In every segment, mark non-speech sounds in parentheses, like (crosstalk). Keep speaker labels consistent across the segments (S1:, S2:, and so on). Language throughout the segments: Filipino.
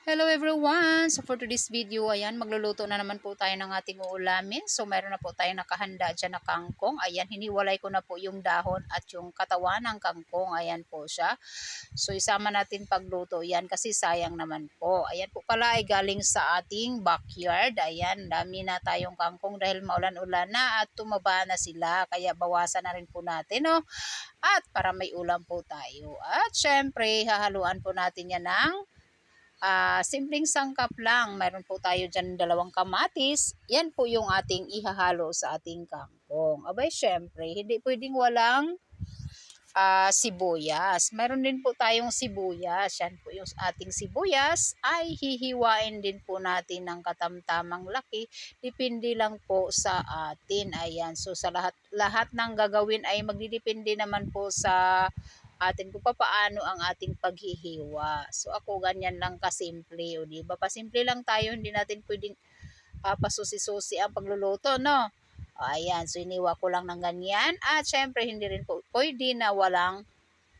S1: Hello everyone! So for today's video, ayan, magluluto na naman po tayo ng ating uulamin. So meron na po tayo nakahanda dyan na kangkong. Ayan, hiniwalay ko na po yung dahon at yung katawan ng kangkong. Ayan po siya. So isama natin pagluto yan kasi sayang naman po. Ayan po pala ay galing sa ating backyard. Ayan, dami na tayong kangkong dahil maulan-ulan na at tumaba na sila. Kaya bawasan na rin po natin, no? At para may ulam po tayo. At syempre, hahaluan po natin yan ng Ah, simpleng sangkap lang. Meron po tayo dyan dalawang kamatis. Yan po yung ating ihahalo sa ating kangkong. Abay, syempre, hindi pwedeng walang ah, sibuyas. Meron din po tayong sibuyas. Yan po yung ating sibuyas. Ay hihiwain din po natin ng katamtamang laki. Depende lang po sa atin. Ayan. So sa lahat, lahat ng gagawin ay magdidepende naman po sa atin kung paano ang ating paghihiwa. So ako ganyan lang kasimple, o di ba? Pasimple lang tayo, hindi natin pwedeng uh, pasusi-susi ang pagluluto, no? O, ayan, so iniwa ko lang ng ganyan. At syempre, hindi rin po pwede na walang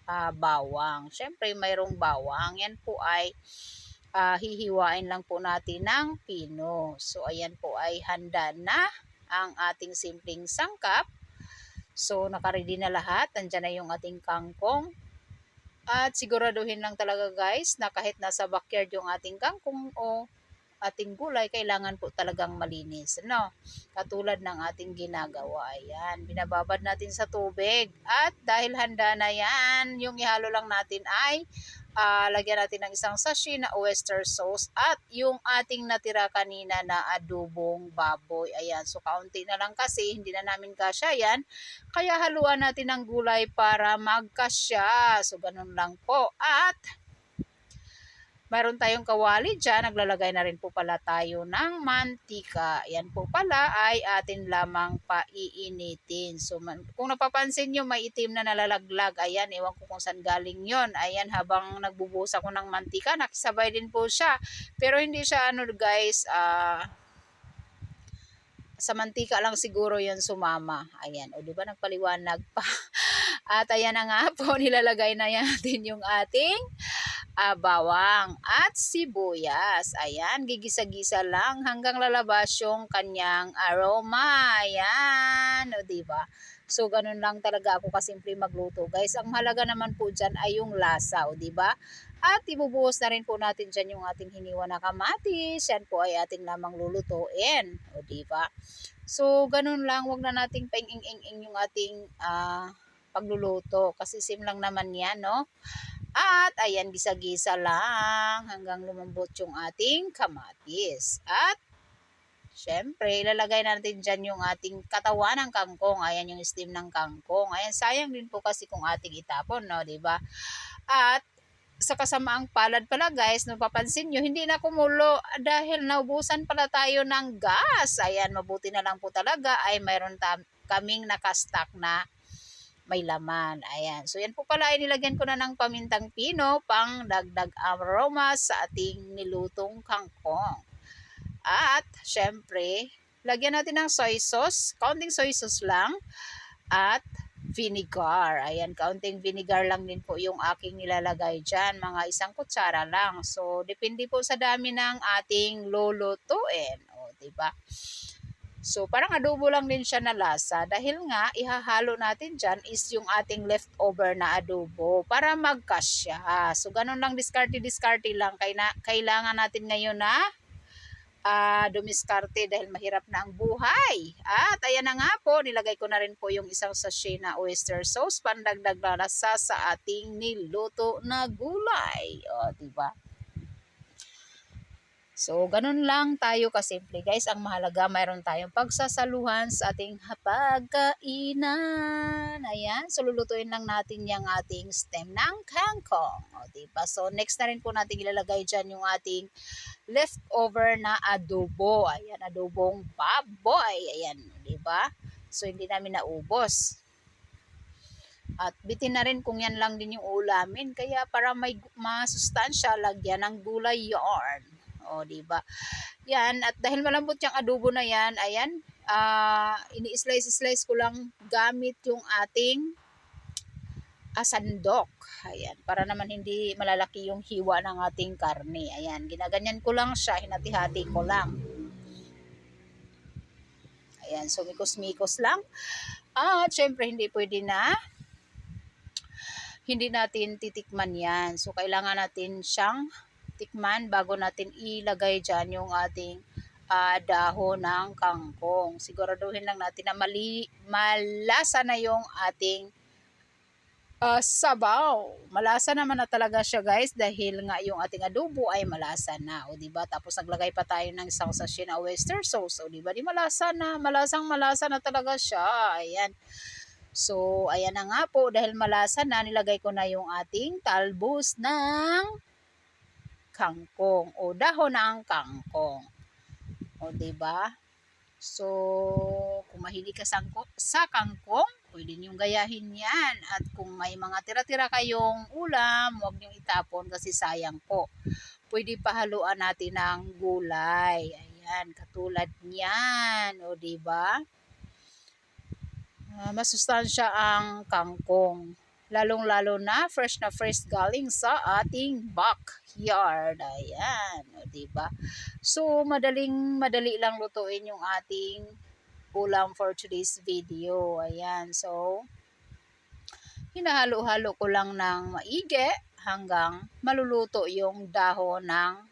S1: uh, bawang. Syempre, mayroong bawang. Yan po ay uh, hihiwain lang po natin ng pino. So, ayan po ay handa na ang ating simpleng sangkap. So, nakaready na lahat. Andyan na yung ating kangkong. At siguraduhin lang talaga guys na kahit nasa backyard yung ating kangkong o ating gulay, kailangan po talagang malinis. No? Katulad ng ating ginagawa. Ayan, binababad natin sa tubig. At dahil handa na yan, yung ihalo lang natin ay uh, lagyan natin ng isang sachet na oyster sauce at yung ating natira kanina na adobong baboy. Ayan, so kaunti na lang kasi hindi na namin kasya yan. Kaya haluan natin ng gulay para magkasya. So ganun lang po. At Mayroon tayong kawali dyan. Naglalagay na rin po pala tayo ng mantika. Yan po pala ay atin lamang paiinitin. So man, kung napapansin nyo, may itim na nalalaglag. Ayan, ewan ko kung saan galing yon Ayan, habang nagbubuhos ako ng mantika, nakisabay din po siya. Pero hindi siya ano guys, ah... Uh, sa mantika lang siguro yon sumama. Ayan, o di ba nagpaliwanag pa. (laughs) At ayan na nga po, (laughs) nilalagay na natin yung ating uh, bawang at sibuyas. Ayan, gigisa-gisa lang hanggang lalabas yung kanyang aroma. Ayan, o diba? So, ganun lang talaga ako kasimple magluto. Guys, ang mahalaga naman po dyan ay yung lasa, o diba? At ibubuhos na rin po natin dyan yung ating hiniwa na kamatis. Yan po ay ating lamang lulutuin. O diba? So, ganun lang. Huwag na nating paing-ing-ing yung ating uh, pagluluto. Kasi sim lang naman yan, no? At ayan, gisa-gisa lang hanggang lumambot yung ating kamatis. At syempre, ilalagay natin dyan yung ating katawan ng kangkong. Ayan yung steam ng kangkong. Ayan, sayang din po kasi kung ating itapon, no? ba diba? At sa kasamaang palad pala guys, napapansin nyo, hindi na kumulo dahil naubusan pala tayo ng gas. Ayan, mabuti na lang po talaga ay mayroon kaming nakastock na may laman. Ayan. So, yan po pala ay nilagyan ko na ng pamintang pino pang dagdag aroma sa ating nilutong kangkong. At, syempre, lagyan natin ng soy sauce. Counting soy sauce lang. At, vinegar. Ayan, kaunting vinegar lang din po yung aking nilalagay dyan. Mga isang kutsara lang. So, depende po sa dami ng ating lulutuin. O, diba? So, parang adobo lang din siya na lasa. Dahil nga, ihahalo natin dyan is yung ating leftover na adobo para magkasya. So, ganun lang diskarte-diskarte lang. Kailangan natin ngayon na uh, dumiskarte dahil mahirap na ang buhay. At ayan na nga po, nilagay ko na rin po yung isang sachet na oyster sauce pandagdag lasa sa ating niluto na gulay. O, diba? So, ganun lang tayo kasimple guys. Ang mahalaga, mayroon tayong pagsasaluhan sa ating hapagkainan. Ayan. So, lang natin yung ating stem ng kangkong. O, diba? So, next na rin po natin ilalagay dyan yung ating leftover na adobo. Ayan, adobong baboy. Ayan, diba? So, hindi namin naubos. At bitin na rin kung yan lang din yung ulamin. Kaya para may masustansya, lagyan ng gulay yarn. O, di ba? Yan, at dahil malambot yung adobo na yan, ayan, uh, ini-slice-slice ko lang gamit yung ating asandok. Ayan, para naman hindi malalaki yung hiwa ng ating karne. Ayan, ginaganyan ko lang siya, hinati-hati ko lang. Ayan, so mikos-mikos lang. At syempre hindi pwede na hindi natin titikman yan. So kailangan natin siyang tikman bago natin ilagay dyan yung ating uh, dahon ng kangkong. Siguraduhin lang natin na mali, malasa na yung ating uh, sabaw. Malasa naman na talaga siya guys dahil nga yung ating adobo ay malasa na. O ba? Tapos naglagay pa tayo ng isang sachet na oyster sauce. O di ba? Di malasa na. Malasang malasa na talaga siya. Ayan. So, ayan na nga po, dahil malasa na, nilagay ko na yung ating talbos ng kangkong o dahon ng kangkong. O, ba diba? So, kung mahilig ka sa, kangkong, pwede niyong gayahin yan. At kung may mga tira-tira kayong ulam, huwag niyong itapon kasi sayang po. Pwede pahaluan natin ng gulay. Ayan, katulad niyan. O, ba diba? uh, masustansya ang kangkong. Lalong-lalo na fresh na fresh galing sa ating backyard. Ayan, o diba? So, madaling madali lang lutuin yung ating ulam for today's video. Ayan, so hinahalo-halo ko lang ng maigi hanggang maluluto yung dahon ng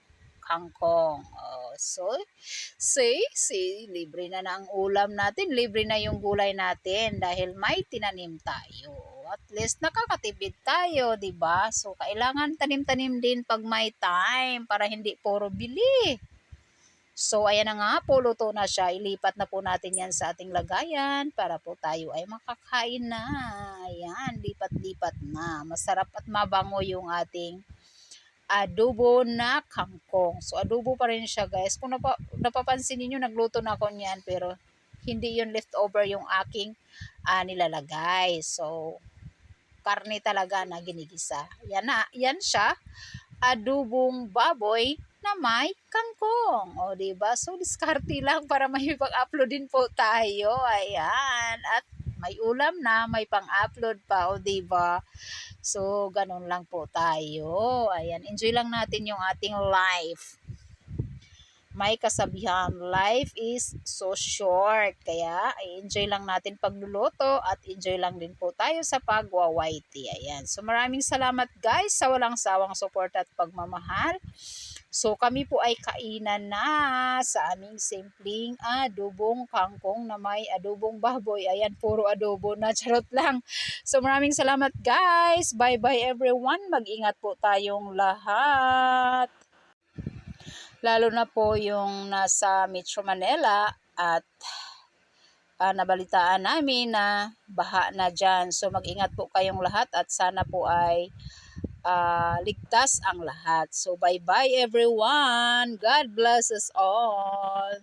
S1: kangkong. Oh, so, see, see, libre na na ang ulam natin, libre na yung gulay natin dahil may tinanim tayo. At least nakakatipid tayo, 'di ba? So kailangan tanim-tanim din pag may time para hindi puro bili. So ayan na nga po, luto na siya. Ilipat na po natin yan sa ating lagayan para po tayo ay makakain na. Ayan, lipat-lipat na. Masarap at mabango yung ating adobo na kangkong. So, adobo pa rin siya, guys. Kung napa, napapansin niyo nagluto na ako niyan, pero hindi yun leftover yung aking uh, nilalagay. So, karne talaga na ginigisa. Yan na, yan siya. Adobong baboy na may kangkong. O, ba? So, diskarte lang para may pag-upload din po tayo. Ayan. At may ulam na, may pang-upload pa. O, di ba? So, ganun lang po tayo. Ayan, enjoy lang natin yung ating life. May kasabihan, life is so short. Kaya, enjoy lang natin pagluluto at enjoy lang din po tayo sa pagwawaiti. Ayan. So, maraming salamat guys sa walang sawang support at pagmamahal. So kami po ay kainan na sa aming simpleng adobong kangkong na may adobong baboy. Ayan, puro adobo na. (laughs) Charot lang. So maraming salamat guys. Bye-bye everyone. Mag-ingat po tayong lahat. Lalo na po yung nasa Metro Manila at uh, nabalitaan namin na baha na dyan. So mag-ingat po kayong lahat at sana po ay uh, ligtas ang lahat. So bye-bye everyone. God bless us all.